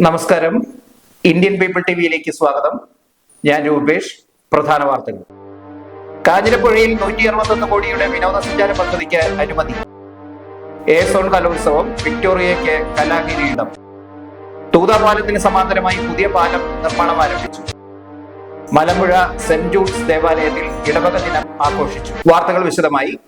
നമസ്കാരം. Indian people T വിയിലേക്ക് സ്വാഗതം. ഞാൻ രൂപേഷ്. പ്രധാന വാർത്തകൾ. കാഞ്ഞിരപ്പുഴയിൽ നൂറ്റി അറുപത്തൊന്ന് കോടിയുടെ വിനോദസഞ്ചാര പദ്ധതിക്ക് അനുമതി. ഏസോൺ സോൺ കലോത്സവം വിക്ടോറിയയ്ക്ക് കലാകിരീടം. തൂതാ പാലത്തിന് സമാന്തരമായി പുതിയ പാലം നിർമ്മാണം ആരംഭിച്ചു. മലമ്പുഴ സെന്റ് ജൂഡ്സ് ദേവാലയത്തിൽ ഇടവക ദിനം ആഘോഷിച്ചു. വാർത്തകൾ വിശദമായി.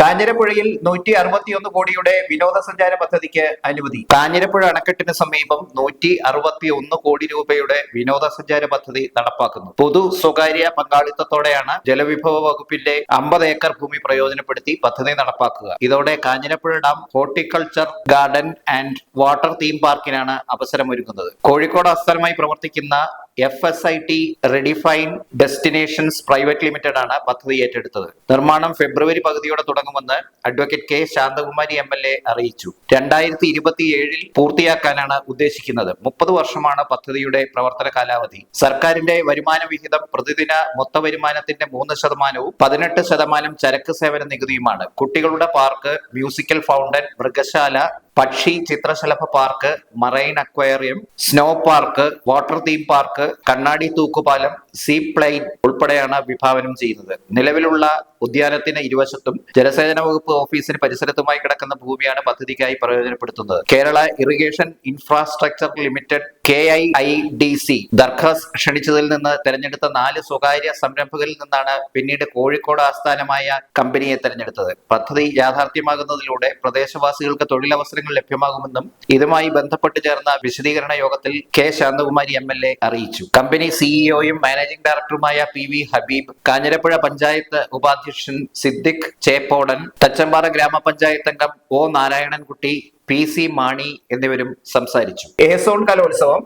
കാഞ്ഞിരപ്പുഴയിൽ നൂറ്റി അറുപത്തിയൊന്ന് കോടിയുടെ വിനോദസഞ്ചാര പദ്ധതിക്ക് അനുമതി. കാഞ്ഞിരപ്പുഴ അണക്കെട്ടിന് സമീപം നൂറ്റി അറുപത്തി ഒന്ന് കോടി രൂപയുടെ വിനോദസഞ്ചാര പദ്ധതി നടപ്പാക്കുന്നു. പൊതു സ്വകാര്യ പങ്കാളിത്തത്തോടെയാണ് ജലവിഭവ വകുപ്പിന്റെ അമ്പത് ഏക്കർ ഭൂമി പ്രയോജനപ്പെടുത്തി പദ്ധതി നടപ്പാക്കുക. ഇതോടെ Kanjirapuzha dam horticulture garden and water theme പാർക്കിനാണ് അവസരമൊരുക്കുന്നത് കോഴിക്കോട് ആസ്ഥാനമായി പ്രവർത്തിക്കുന്ന F S I T redefine destinations private limited ആണ് പദ്ധതി ഏറ്റെടുത്തത്. നിർമ്മാണം ഫെബ്രുവരി പകുതിയോടെ തുടങ്ങുമെന്ന് advocate K Santhakumari M L A അറിയിച്ചു. രണ്ടായിരത്തി ഇരുപത്തിയേഴിൽ പൂർത്തിയാക്കാനാണ് ഉദ്ദേശിക്കുന്നത്. മുപ്പത് വർഷമാണ് പദ്ധതിയുടെ പ്രവർത്തന കാലാവധി. സർക്കാരിന്റെ വരുമാന വിഹിതം പ്രതിദിന മൊത്ത വരുമാനത്തിന്റെ മൂന്ന് ശതമാനവും പതിനെട്ട് ശതമാനം ചരക്ക് സേവന നികുതിയുമാണ്. കുട്ടികളുടെ പാർക്ക് മ്യൂസിക്കൽ ഫൗണ്ടൻ മൃഗശാല പക്ഷി ചിത്രശലഭ park marine aquarium snow park water theme park കണ്ണാടി തൂക്കുപാലം സീ പ്ലെയിൻ ഉൾപ്പെടെയാണ് വിഭാവനം ചെയ്യുന്നത്. നിലവിലുള്ള ഉദ്യാനത്തിന് ഇരുവശത്തും ജലസേചന വകുപ്പ് ഓഫീസിന് പരിസരത്തുമായി കിടക്കുന്ന ഭൂമിയാണ് പദ്ധതിക്കായി പ്രയോജനപ്പെടുത്തുന്നത്. Kerala irrigation infrastructure limited K I I D C ദർഖാസ് ക്ഷണിച്ചതിൽ നിന്ന് തെരഞ്ഞെടുത്ത നാല് സ്വകാര്യ സംരംഭകരിൽ നിന്നാണ് പിന്നീട് കോഴിക്കോട് ആസ്ഥാനമായ കമ്പനിയെ തെരഞ്ഞെടുത്തത്. പദ്ധതി യാഥാർത്ഥ്യമാകുന്നതിലൂടെ പ്രദേശവാസികൾക്ക് തൊഴിലവസരങ്ങൾ ലഭ്യമാകുമെന്നും ഇതുമായി ബന്ധപ്പെട്ട് ചേർന്ന വിശദീകരണ യോഗത്തിൽ കെ ശാന്തകുമാരി എം അറിയിച്ചു. കമ്പനി സിഇഒയും മാനേജിംഗ് ഡയറക്ടറുമായ പി വി ഹബീബ് കാഞ്ഞിരപ്പുഴ പഞ്ചായത്ത് ഉപാധ്യക്ഷൻ സിദ്ദിഖ് ചേപ്പോടൻ തച്ചമ്പാറ ഗ്രാമപഞ്ചായത്ത് അംഗം O Narayanankutty P C Mani എന്നിവരും സംസാരിച്ചു. ഏസോൺ കലോത്സവം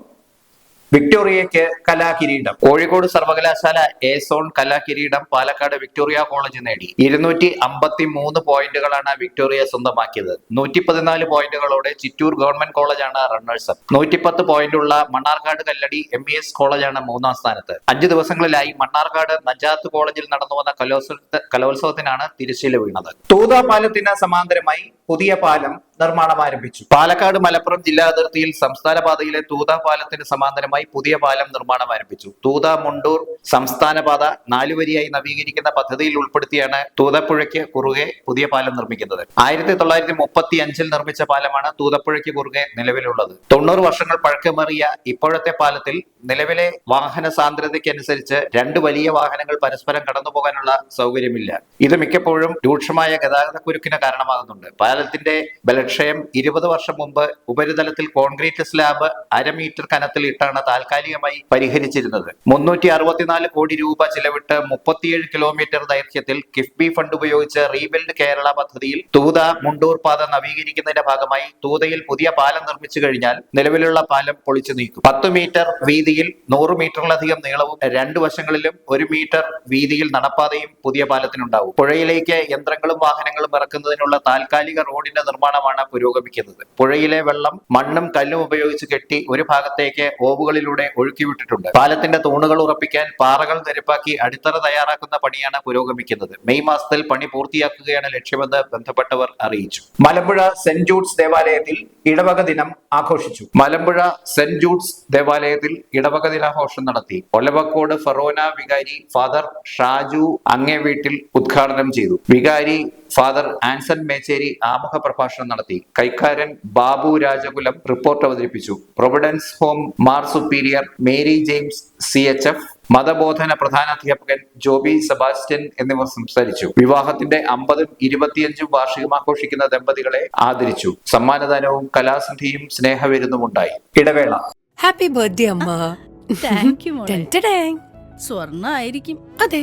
വിക്ടോറിയയ്ക്ക് കലാകിരീടം. കോഴിക്കോട് സർവകലാശാല എ സോൺ കലാകിരീടം പാലക്കാട് വിക്ടോറിയ കോളേജ് നേടി. ഇരുന്നൂറ്റി അമ്പത്തി മൂന്ന് പോയിന്റുകളാണ് വിക്ടോറിയ സ്വന്തമാക്കിയത്. നൂറ്റി പതിനാല് പോയിന്റുകളോടെ ചിറ്റൂർ ഗവൺമെന്റ് കോളേജാണ് റണ്ണേഴ്സ് നൂറ്റിപ്പത്ത് പോയിന്റുള്ള Mannarkkad Kalladi M E S കോളേജാണ് മൂന്നാം സ്ഥാനത്ത്. അഞ്ച് ദിവസങ്ങളിലായി മണ്ണാർക്കാട് നജാത്ത് കോളേജിൽ നടന്നു വന്ന കലോത്സവ കലോത്സവത്തിനാണ് തിരശ്ശീല വീണത്. തൂതാ പാലത്തിന് സമാന്തരമായി പുതിയ പാലം നിർമ്മാണം ആരംഭിച്ചു. പാലക്കാട് മലപ്പുറം ജില്ലാ അതിർത്തിയിൽ സംസ്ഥാന പാതയിലെ തൂത പാലത്തിന് സമാന്തരമായി പുതിയ പാലം നിർമ്മാണം ആരംഭിച്ചു. തൂത മുണ്ടൂർ സംസ്ഥാന പാത നാലുവരിയായി നവീകരിക്കുന്ന പദ്ധതിയിൽ ഉൾപ്പെടുത്തിയാണ് തൂതപ്പുഴയ്ക്ക് കുറുകെ പുതിയ പാലം നിർമ്മിക്കുന്നത്. ആയിരത്തി തൊള്ളായിരത്തി മുപ്പത്തി അഞ്ചിൽ നിർമ്മിച്ച പാലമാണ് തൂതപ്പുഴയ്ക്ക് കുറുകെ നിലവിലുള്ളത്. തൊണ്ണൂറ് വർഷങ്ങൾ പഴക്കമേറിയ ഇപ്പോഴത്തെ പാലത്തിൽ നിലവിലെ വാഹന സാന്ദ്രതയ്ക്കനുസരിച്ച് രണ്ട് വലിയ വാഹനങ്ങൾ പരസ്പരം കടന്നു പോകാനുള്ള സൗകര്യമില്ല. ഇത് മിക്കപ്പോഴും രൂക്ഷമായ ഗതാഗത കുരുക്കിന് കാരണമാകുന്നുണ്ട്. പാലത്തിന്റെ ബലക്ഷയം ഇരുപത് വർഷം മുമ്പ് ഉപരിതലത്തിൽ കോൺക്രീറ്റ് സ്ലാബ് അര മീറ്റർ കനത്തിൽ ഇട്ടാണ് താൽക്കാലികമായി പരിഹരിച്ചിരുന്നത്. മുന്നൂറ്റി അറുപത്തിനാല് കോടി രൂപ ചിലവിട്ട് മുപ്പത്തിയേഴ് കിലോമീറ്റർ ദൈർഘ്യത്തിൽ കിഫ്ബി ഫണ്ട് ഉപയോഗിച്ച് റീബിൽഡ് കേരള പദ്ധതിയിൽ തൂത മുണ്ടൂർ പാത നവീകരിക്കുന്നതിന്റെ ഭാഗമായി തൂതയിൽ പുതിയ പാലം നിർമ്മിച്ചു കഴിഞ്ഞാൽ നിലവിലുള്ള പാലം പൊളിച്ചു നീക്കും. പത്ത് മീറ്റർ വീതിയിൽ നൂറ് മീറ്ററിലധികം നീളവും രണ്ട് വശങ്ങളിലും ഒരു മീറ്റർ വീതിയിൽ നടപ്പാതയും പുതിയ പാലത്തിനുണ്ടാവും. പുഴയിലേക്ക് യന്ത്രങ്ങളും വാഹനങ്ങളും ഇറക്കുന്നതിനുള്ള താൽക്കാലിക റോഡിന്റെ നിർമ്മാണമാണ് പുരോഗമിക്കുന്നത്. പുഴയിലെ വെള്ളം മണ്ണും കല്ലും ഉപയോഗിച്ച് കെട്ടി ഒരു ഭാഗത്തേക്ക് ഓവുകളിലൂടെ ഒഴുക്കിവിട്ടിട്ടുണ്ട് പാലത്തിന്റെ തൂണുകൾ ഉറപ്പിക്കാൻ പാറകൾ നിരപ്പാക്കി അടിത്തറ തയ്യാറാക്കുന്ന പണിയാണ് പുരോഗമിക്കുന്നത്. മെയ് മാസത്തിൽ പണി പൂർത്തിയാക്കുകയാണ് ലക്ഷ്യമെന്ന് ബന്ധപ്പെട്ടവർ അറിയിച്ചു. മലമ്പുഴ സെന്റ് ജൂഡ്സ് ദേവാലയത്തിൽ ഇടവക ദിനം ആഘോഷിച്ചു. മലമ്പുഴ സെന്റ് ജൂഡ്സ് ദേവാലയത്തിൽ ഇടവക ദിനാഘോഷം നടത്തി. ഒലവക്കോട് ഫറോന വികാരി ഫാദർ ഷാജു അങ്ങേ വീട്ടിൽ ഉദ്ഘാടനം ചെയ്തു. വികാരി ഫാദർ ആൻസൺ മേച്ചേരി ആമുഖ പ്രഭാഷണം നടത്തി. കൈക്കാരൻ ബാബു രാജകുലം റിപ്പോർട്ട് അവതരിപ്പിച്ചു. Providence home Mar superior Mary James C H F മതബോധന പ്രധാനാധ്യാപകൻ ജോബി സെബാസ്റ്റ്യൻ എന്നിവർ സംസാരിച്ചു. വിവാഹത്തിന്റെ അമ്പതും ഇരുപത്തിയഞ്ചും വാർഷികം ആഘോഷിക്കുന്ന ദമ്പതികളെ ആദരിച്ചു. സമ്മാനദാനവും കലാസന്ധിയും സ്നേഹവിരുന്നും ഉണ്ടായി ഇടവേള. ഹാപ്പി ബർത്ത്ഡേ അമ്മ. സ്വർണ ആയിരിക്കും അതെ.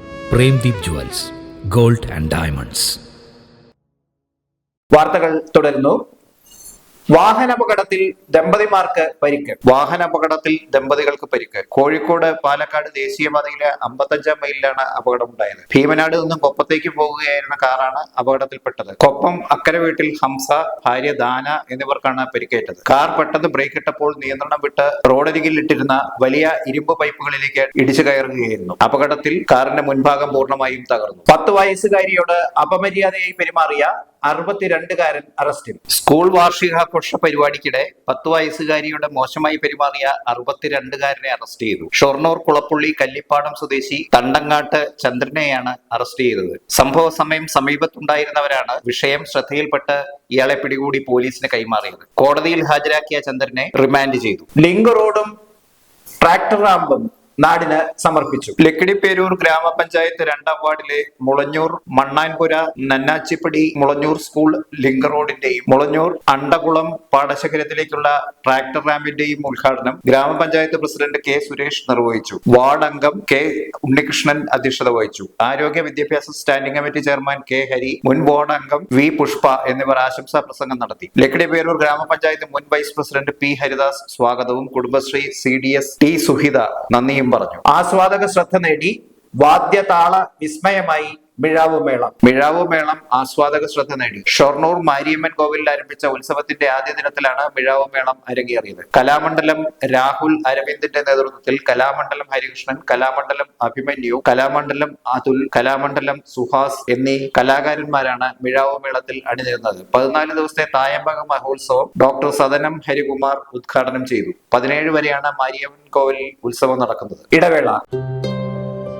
Premdeep jewels gold and diamonds. വാർത്തകൾ തുടരുന്നു. വാഹനാപകടത്തിൽ ദമ്പതിമാർക്ക് പരിക്ക്. വാഹനാപകടത്തിൽ ദമ്പതികൾക്ക് പരിക്ക്. കോഴിക്കോട് പാലക്കാട് ദേശീയപാതയിലെ അമ്പത്തഞ്ചാം മൈലിലാണ് അപകടമുണ്ടായത്. ഭീമനാട് നിന്നും കൊപ്പത്തേക്ക് പോകുകയായിരുന്ന കാറാണ് അപകടത്തിൽപ്പെട്ടത്. കൊപ്പം അക്കരെ വീട്ടിൽ ഹംസ ഭാര്യ ദാന എന്നിവർക്കാണ് പരിക്കേറ്റത്. കാർ പെട്ടെന്ന് ബ്രേക്ക് ഇട്ടപ്പോൾ നിയന്ത്രണം വിട്ട് റോഡരികിൽ ഇട്ടിരുന്ന വലിയ ഇരുമ്പ് പൈപ്പുകളിലേക്ക് ഇടിച്ചു കയറുകയായിരുന്നു. അപകടത്തിൽ കാറിന്റെ മുൻഭാഗം പൂർണമായും തകർന്നു. പത്ത് വയസ്സുകാരിയോട് അപമര്യാദയായി പെരുമാറിയ അറുപത്തിരണ്ടുകാരൻ അറസ്റ്റിൽ സ്കൂൾ വാർഷികാഘോഷ പരിപാടിക്കിടെ പത്ത് വയസ്സുകാരിയുടെ മോശമായി പെരുമാറിയ അറുപത്തിരണ്ടുകാരനെ അറസ്റ്റ് ചെയ്തു. ഷൊർണൂർ കുളപ്പുള്ളി കല്ലിപ്പാടം സ്വദേശി തണ്ടങ്ങാട്ട് ചന്ദ്രനെയാണ് അറസ്റ്റ് ചെയ്തത്. സംഭവ സമയം സമീപത്തുണ്ടായിരുന്നവരാണ് വിഷയം ശ്രദ്ധയിൽപ്പെട്ട് ഇയാളെ പിടികൂടി പോലീസിന് കൈമാറിയത്. കോടതിയിൽ ഹാജരാക്കിയ ചന്ദ്രനെ റിമാൻഡ് ചെയ്തു. ലിങ്ക് റോഡും ട്രാക്ടർ റാമ്പും നാടിന് സമർപ്പിച്ചു. ലക്കിടി പേരൂർ ഗ്രാമപഞ്ചായത്ത് രണ്ടാം വാർഡിലെ മുളഞ്ഞൂർ മണ്ണാൻപുര നന്നാച്ചിപ്പടി മുളഞ്ഞൂർ സ്കൂൾ ലിങ്ക് റോഡിന്റെയും മുളഞ്ഞൂർ അണ്ടകുളം പാടശേഖരത്തിലേക്കുള്ള ട്രാക്ടർ റാമ്പിന്റെയും ഉദ്ഘാടനം ഗ്രാമപഞ്ചായത്ത് പ്രസിഡന്റ് കെ സുരേഷ് നിർവഹിച്ചു. വാർഡ് അംഗം കെ ഉണ്ണികൃഷ്ണൻ അധ്യക്ഷത വഹിച്ചു. ആരോഗ്യ വിദ്യാഭ്യാസ standing committee chairman K Hari മുൻ വാർഡ് അംഗം വി പുഷ്പ എന്നിവർ ആശംസാ പ്രസംഗം നടത്തി. ലക്കിടി പേരൂർ ഗ്രാമപഞ്ചായത്ത് മുൻ വൈസ് പ്രസിഡന്റ് പി ഹരിദാസ് സ്വാഗതവും Kudumbashree C D S T Suhitha നന്ദിയും പറഞ്ഞു. ആസ്വാദക ശ്രദ്ധ നേടി വാദ്യതാള വിസ്മയമായി മിഴാവു മേളം. മിഴാവ് മേളം ആസ്വാദക ശ്രദ്ധ നേടി. ഷൊർണൂർ മാരിയമ്മൻ കോവിലിൽ ആരംഭിച്ച ഉത്സവത്തിന്റെ ആദ്യ ദിനത്തിലാണ് മിഴാവ് മേളം അരങ്ങേറിയത്. കലാമണ്ഡലം രാഹുൽ അരവിന്ദിന്റെ നേതൃത്വത്തിൽ കലാമണ്ഡലം ഹരികൃഷ്ണൻ കലാമണ്ഡലം അഭിമന്യു കലാമണ്ഡലം അതുൽ കലാമണ്ഡലം സുഹാസ് എന്നീ കലാകാരന്മാരാണ് മിഴാവ് മേളത്തിൽ അണിനിരുന്നത്. പതിനാല് ദിവസത്തെ തായമ്പക മഹോത്സവം ഡോക്ടർ സദനം ഹരികുമാർ ഉദ്ഘാടനം ചെയ്തു. പതിനേഴ് വരെയാണ് മാരിയമ്മൻ കോവിലിൽ ഉത്സവം നടക്കുന്നത്. ഇടവേള.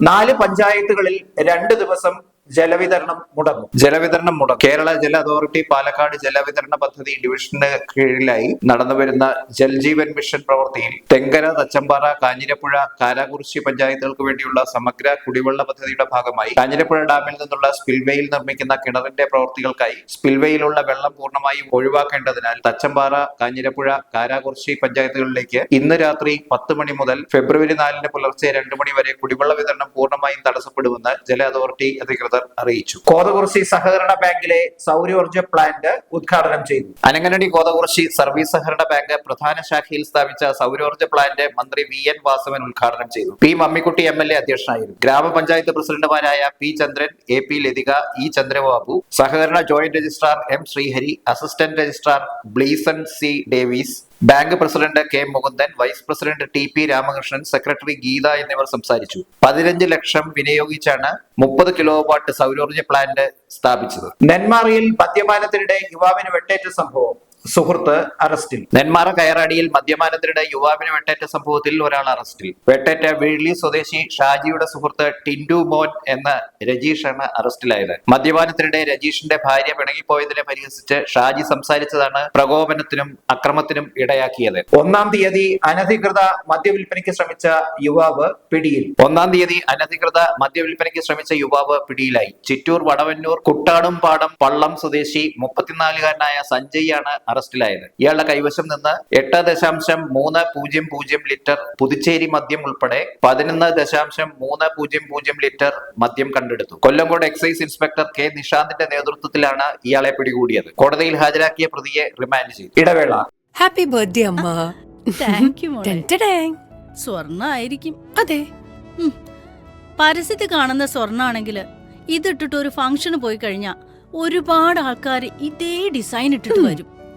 നാല് പഞ്ചായത്തുകളിൽ രണ്ട് ദിവസം ജലവിതരണം മുടങ്ങും ജലവിതരണം മുടങ്ങും കേരള ജല അതോറിറ്റി പാലക്കാട് ജലവിതരണ പദ്ധതി ഡിവിഷന് കീഴിലായി നടന്നുവരുന്ന ജൽജീവൻ മിഷൻ പ്രവൃത്തിയിൽ തെങ്കര തച്ചമ്പാറ കാഞ്ഞിരപ്പുഴ കാരാകുറിശി പഞ്ചായത്തുകൾക്ക് വേണ്ടിയുള്ള സമഗ്ര കുടിവെള്ള പദ്ധതിയുടെ ഭാഗമായി കാഞ്ഞിരപ്പുഴ ഡാമിൽ നിന്നുള്ള സ്പിൽവേയിൽ നിർമ്മിക്കുന്ന കിണറിന്റെ പ്രവൃത്തികൾക്കായി സ്പിൽവേയിലുള്ള വെള്ളം പൂർണമായും ഒഴിവാക്കേണ്ടതിനാൽ തച്ചമ്പാറ കാഞ്ഞിരപ്പുഴ കാരാകുറിശി പഞ്ചായത്തുകളിലേക്ക് ഇന്ന് രാത്രി പത്ത് മണി മുതൽ ഫെബ്രുവരി നാലിന് പുലർച്ചെ രണ്ട് മണി വരെ കുടിവെള്ള വിതരണം പൂർണമായും തടസ്സപ്പെടുമെന്ന് ജല അതോറിറ്റി അധികൃതർ അറിയിച്ചു. കോതകുറിശി സഹകരണ ബാങ്കിലെ സൗരോർജ പ്ലാന്റ് ഉദ്ഘാടനം ചെയ്തു. അനങ്ങനടി കോതകുറിശി സർവീസ് സഹകരണ ബാങ്ക് പ്രധാന ശാഖയിൽ സ്ഥാപിച്ച സൗരോർജ പ്ലാന്റ് മന്ത്രി വി എൻ വാസവൻ ഉദ്ഘാടനം ചെയ്തു. P Mammikutty M L A അധ്യക്ഷനായിരുന്നു. ഗ്രാമപഞ്ചായത്ത് പ്രസിഡന്റുമാരായ P Chandran A P Lathika E Chandrababu സഹകരണ joint registrar M Sreehari assistant registrar Bleeson C Davis bank president K Mukundan vice president T P Ramakrishnan secretary Geetha എന്നിവർ സംസാരിച്ചു. പതിനഞ്ച് ലക്ഷം വിനിയോഗിച്ചാണ് മുപ്പത് kilo watt സൗരോർജ plant സ്ഥാപിച്ചത്. നെന്മാറിയിൽ മദ്യപാനത്തിനിടെ യുവാവിന് വെട്ടേറ്റ സംഭവം. സുഹൃത്ത് അറസ്റ്റിൽ. നെന്മാറ കയറാടിയിൽ മദ്യപാനത്തിനിടെ യുവാവിന് വെട്ടേറ്റ സംഭവത്തിൽ ഒരാൾ അറസ്റ്റിൽ. വെട്ടേറ്റ വീഴ്ലി സ്വദേശി ഷാജിയുടെ സുഹൃത്ത് ടിൻഡു മോൻ എന്ന രജീഷാണ് അറസ്റ്റിലായത്. മദ്യപാനത്തിനിടെ രജീഷിന്റെ ഭാര്യ പിണങ്ങിപ്പോയതിനെ പരിഹസിച്ച് ഷാജി സംസാരിച്ചതാണ് പ്രകോപനത്തിനും അക്രമത്തിനും ഇടയാക്കിയത്. ഒന്നാം തീയതി അനധികൃത മദ്യവിൽപ്പനയ്ക്ക് ശ്രമിച്ച യുവാവ് പിടിയിൽ. ഒന്നാം തീയതി അനധികൃത മദ്യവിൽപ്പനയ്ക്ക് ശ്രമിച്ച യുവാവ് പിടിയിലായി. ചിറ്റൂർ വടവന്നൂർ കുട്ടാടും പാടം പള്ളം സ്വദേശി മുപ്പത്തിനാലുകാരനായ സഞ്ജയ് ആണ് അറസ്റ്റിലായത്. ഇയാളുടെ കൈവശം നിന്ന് എട്ട് ദശാംശം മൂന്ന് പൂജ്യം പൂജ്യം ലിറ്റർ പുതുച്ചേരി മദ്യം ഉൾപ്പെടെ പതിനൊന്ന് ദശാംശം മൂന്ന് പൂജ്യം പൂജ്യം ലിറ്റർ മദ്യം കണ്ടെടുത്തു. കൊല്ലംകോട് എക്സൈസ് ഇൻസ്പെക്ടർ കെ നിഷാന്തിന്റെ നേതൃത്വത്തിലാണ് ഇയാളെ പിടികൂടിയത്. കോടതിയിൽ ഹാജരാക്കിയ പ്രതിയെ റിമാൻഡ് ചെയ്തു. ഇടവേള. ഹാപ്പി ബർത്ത്ഡേ അമ്മ. സ്വർണ ആയിരിക്കും അതെ. പരസ്യത്തിൽ കാണുന്ന സ്വർണാണെങ്കിൽ ഇതിട്ടിട്ട് ഒരു ഫംഗ്ഷന് പോയി കഴിഞ്ഞാ ഒരുപാട് ആൾക്കാർ ഇതേ ഡിസൈൻ ഇട്ടിട്ട് വരും.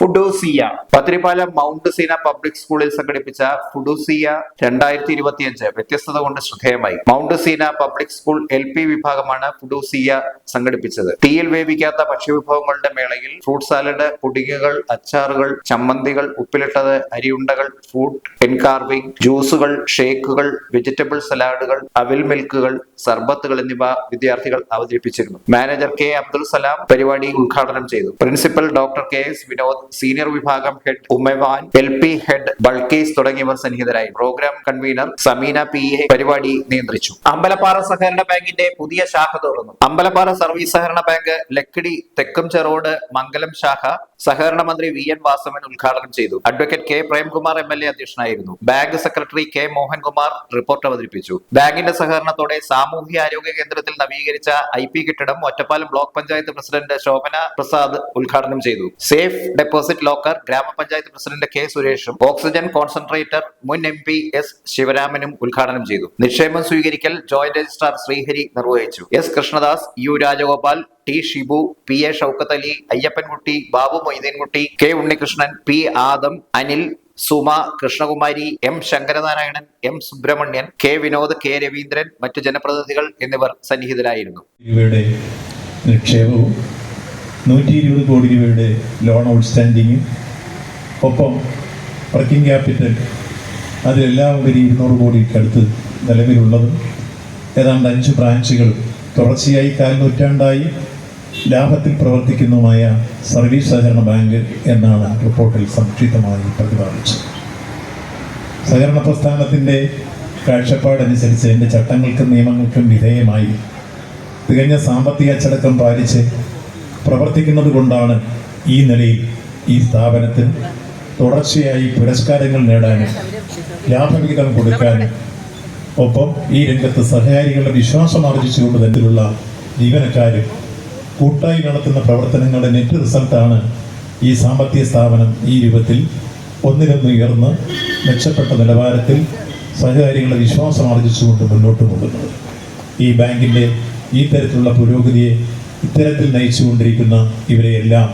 ഫുഡൂസിയ. പത്തിരിപ്പാലം മൗണ്ട് സീന പബ്ലിക് സ്കൂളിൽ സംഘടിപ്പിച്ച ഫുഡോസിയ രണ്ടായിരത്തി ഇരുപത്തിയഞ്ച് വ്യത്യസ്തത കൊണ്ട് ശ്രദ്ധേയമായി. Mount Seena public school L P വിഭാഗമാണ് ഫുഡോസിയ സംഘടിപ്പിച്ചത്. തീയിൽ വേവിക്കാത്ത ഭക്ഷ്യവിഭവങ്ങളുടെ മേളയിൽ ഫ്രൂട്ട് സാലഡ് പുഡിങ്ങുകൾ അച്ചാറുകൾ ചമ്മന്തികൾ ഉപ്പിലിട്ടത് അരിയുണ്ടകൾ ഫുഡ് എൻകാർവിംഗ് ജ്യൂസുകൾ ഷേക്കുകൾ വെജിറ്റബിൾ സലാഡുകൾ അവിൽ മിൽക്കുകൾ സർബത്തുകൾ എന്നിവ വിദ്യാർത്ഥികൾ അവതരിപ്പിച്ചിരുന്നു. മാനേജർ കെ അബ്ദുൽ സലാം പരിപാടി ഉദ്ഘാടനം ചെയ്തു. Principal doctor K S Vinod senior വിഭാഗം ഹെഡ് ഉമ്മവാൻ എൽ പി ഹെഡ് ബൾക്കേസ് തുടങ്ങിയവർ സന്നിഹിതരായി. Programme convener Sameena P A പരിപാടി നിയന്ത്രിച്ചു. അമ്പലപ്പാറ സഹകരണ ബാങ്കിന്റെ പുതിയ ശാഖ തുറന്നു. അമ്പലപ്പാറ സർവീസ് സഹകരണ ബാങ്ക് ലക്കിടി തെക്കും ചെറോട് മംഗലം ശാഖ സഹകരണ മന്ത്രി വി എൻ വാസവൻ ഉദ്ഘാടനം ചെയ്തു. Advocate K Premkumar M L A അധ്യക്ഷനായിരുന്നു. Bank secretary K Mohankumar report അവതരിപ്പിച്ചു. ബാങ്കിന്റെ സഹകരണത്തോടെ സാമൂഹ്യ ആരോഗ്യ കേന്ദ്രത്തിൽ നവീകരിച്ച ഐ പി കെട്ടിടം ഒറ്റപ്പാലം ബ്ലോക്ക് പഞ്ചായത്ത് പ്രസിഡന്റ് ശോഭന പ്രസാദ് ഉദ്ഘാടനം ചെയ്തു. സേഫ് ഡെപ്പോസിറ്റ് ലോക്കർ ഗ്രാമപഞ്ചായത്ത് പ്രസിഡന്റ് കെ സുരേഷും ഓക്സിജൻ കോൺസെൻട്രേറ്റർ മുൻ എം പി എസ് ശിവരാമനും ഉദ്ഘാടനം ചെയ്തു. നിക്ഷേപം സ്വീകരിക്കൽ ജോയിന്റ് രജിസ്ട്രാർ ശ്രീഹരി നിർവഹിച്ചു. S Krishnadas U Rajagopal T Shibu P A Shoukath Ali Ayyappankutty Babu Moideenkutty K Unnikrishnan P Adam Anil Suma Krishnakumari M Shankaranarayanan M Subramanian K Vinod K Raveendran മറ്റു ജനപ്രതിനിധികൾ എന്നിവർ സന്നിഹിതരായിരുന്നു. നിക്ഷേപവും നൂറ്റി ഇരുപത് കോടി രൂപയുടെ ലോൺ ഔട്ട്സ്റ്റാൻഡിങ്ങും ഒപ്പം വർക്കിംഗ് ക്യാപിറ്റൽ അതിലെല്ലാം ഉപരി ഇരുന്നൂറ് കോടിക്കടുത്ത് നിലവിലുള്ളതും. ഏതാണ്ട് അഞ്ച് ബ്രാഞ്ചുകളും തുടർച്ചയായി കാൽ നൂറ്റാണ്ടായി ലാഭത്തിൽ പ്രവർത്തിക്കുന്നതുമായ സർവീസ് സഹകരണ ബാങ്ക് എന്നാണ് റിപ്പോർട്ടിൽ സംക്ഷിപ്തമായി പ്രതിപാദിച്ചത്. സഹകരണ പ്രസ്ഥാനത്തിന്റെ കാഴ്ചപ്പാടനുസരിച്ച് എന്റെ ചട്ടങ്ങൾക്കും നിയമങ്ങൾക്കും വിധേയമായി തികഞ്ഞ സാമ്പത്തിക അച്ചടക്കം പാലിച്ച് പ്രവർത്തിക്കുന്നത് കൊണ്ടാണ് ഈ നിലയിൽ ഈ സ്ഥാപനത്തിന് തുടർച്ചയായി പുരസ്കാരങ്ങൾ നേടാനും ലാഭവിഹിതം കൊടുക്കാനും ഒപ്പം ഈ രംഗത്ത് സഹകാരികളുടെ വിശ്വാസം ആർജിച്ചുകൊണ്ട് തരത്തിലുള്ള ജീവനക്കാരും കൂട്ടായി നടത്തുന്ന പ്രവർത്തനങ്ങളുടെ നെറ്റ് റിസൾട്ടാണ് ഈ സാമ്പത്തിക സ്ഥാപനം ഈ രൂപത്തിൽ ഒന്നിനൊന്ന് ഉയർന്ന് മെച്ചപ്പെട്ട നിലവാരത്തിൽ സഹകാരികളുടെ വിശ്വാസം ആർജിച്ചുകൊണ്ട് മുന്നോട്ട് പോകുന്നത്. ഈ ബാങ്കിന്റെ ഈ തരത്തിലുള്ള പുരോഗതിയെ ഇത്തരത്തിൽ നയിച്ചുകൊണ്ടിരിക്കുന്ന ഇവരെയെല്ലാം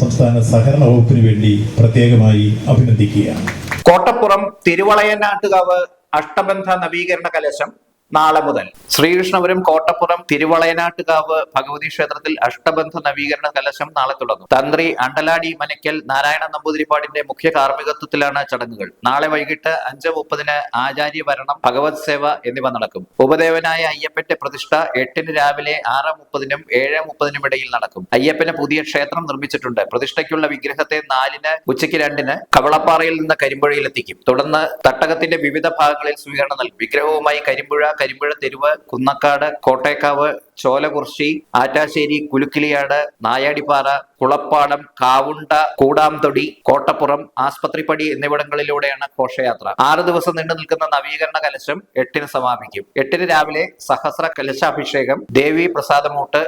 സംസ്ഥാന സഹകരണ വകുപ്പിന് വേണ്ടി പ്രത്യേകമായി അഭിനന്ദിക്കുകയാണ്. കോട്ടപ്പുറം തിരുവളയനാട്ടുകാവ് അഷ്ടബന്ധ നവീകരണ കലശം നാളെ മുതൽ. ശ്രീകൃഷ്ണപുരം കോട്ടപ്പുറം തിരുവളയനാട്ടുകാവ് ഭഗവതി ക്ഷേത്രത്തിൽ അഷ്ടബന്ധ നവീകരണ കലശം നാളെ തുടങ്ങും. തന്ത്രി അണ്ടലാടി മനയ്ക്കൽ നാരായണ നമ്പൂതിരിപ്പാടിന്റെ മുഖ്യ കാർമ്മികത്വത്തിലാണ് ചടങ്ങുകൾ. നാളെ വൈകിട്ട് അഞ്ച് മുപ്പതിന് ആചാര്യ ഭരണം ഭഗവത് സേവ എന്നിവ നടക്കും. ഉപദേവനായ അയ്യപ്പന്റെ പ്രതിഷ്ഠ എട്ടിന് രാവിലെ ആറ് മുപ്പതിനും ഏഴ് മുപ്പതിനും ഇടയിൽ നടക്കും. അയ്യപ്പന് പുതിയ ക്ഷേത്രം നിർമ്മിച്ചിട്ടുണ്ട്. പ്രതിഷ്ഠയ്ക്കുള്ള വിഗ്രഹത്തെ നാലിന് ഉച്ചയ്ക്ക് രണ്ടിന് കവളപ്പാറയിൽ നിന്ന് കരിമ്പുഴയിൽ എത്തിക്കും തുടർന്ന് തട്ടകത്തിന്റെ വിവിധ ഭാഗങ്ങളിൽ സ്വീകരണം നൽകും. വിഗ്രഹവുമായി കരിമ്പുഴ കരിമ്പുഴ തെരുവ് കുന്നക്കാട് കോട്ടേക്കാവ് ചോലകുർശി ആറ്റാശ്ശേരി കുലുക്കിലിയാട് നായാടിപ്പാറ കുളപ്പാടം കാവുണ്ട കൂടാംതൊടി കോട്ടപ്പുറം ആസ്പത്രിപ്പടി എന്നിവിടങ്ങളിലൂടെയാണ് ഘോഷയാത്ര. ആറ് ദിവസം നീണ്ടു നിൽക്കുന്ന നവീകരണ കലശം എട്ടിന് സമാപിക്കും. എട്ടിന് രാവിലെ സഹസ്ര കലശാഭിഷേകം ദേവി പ്രസാദമൂട്ട്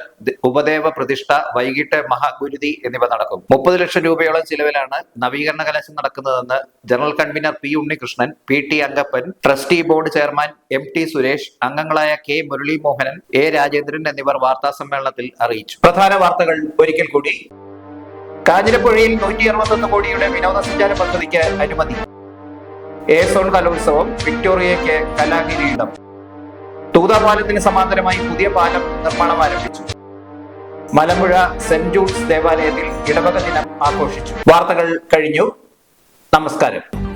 ഉപദേവ പ്രതിഷ്ഠ വൈകിട്ട് മഹാഗുരുതി എന്നിവ നടക്കും. മുപ്പത് ലക്ഷം രൂപയോളം ചിലവിലാണ് നവീകരണ കലശം നടക്കുന്നതെന്ന് general convener P Unnikrishnan P T Angappan trustee board chairman M T Suresh അംഗങ്ങളായ കെ മുരളീമോഹനൻ എ രാജേന്ദ്രൻ എന്നിവർ വാർത്താ സമ്മേളനത്തിൽ അറിയിച്ചു. പ്രധാന വാർത്തകൾ ഒരിക്കൽ കൂടി. കാഞ്ഞിരപ്പുഴയിൽ നൂറ്റി അറുപത്തൊന്ന് കോടിയുടെ വിനോദസഞ്ചാര പദ്ധതിക്ക് അനുമതി. ഏസോൺ സോൺ കലോത്സവം വിക്ടോറിയയ്ക്ക് കലാകിരീടം. തൂതാപാലത്തിന് സമാന്തരമായി പുതിയ പാലം നിർമ്മാണം ആരംഭിച്ചു. മലമ്പുഴ സെന്റ് ജൂഡ്സ് ദേവാലയത്തിൽ ഇടവക ദിനം ആഘോഷിച്ചു. വാർത്തകൾ കഴിഞ്ഞു. നമസ്കാരം.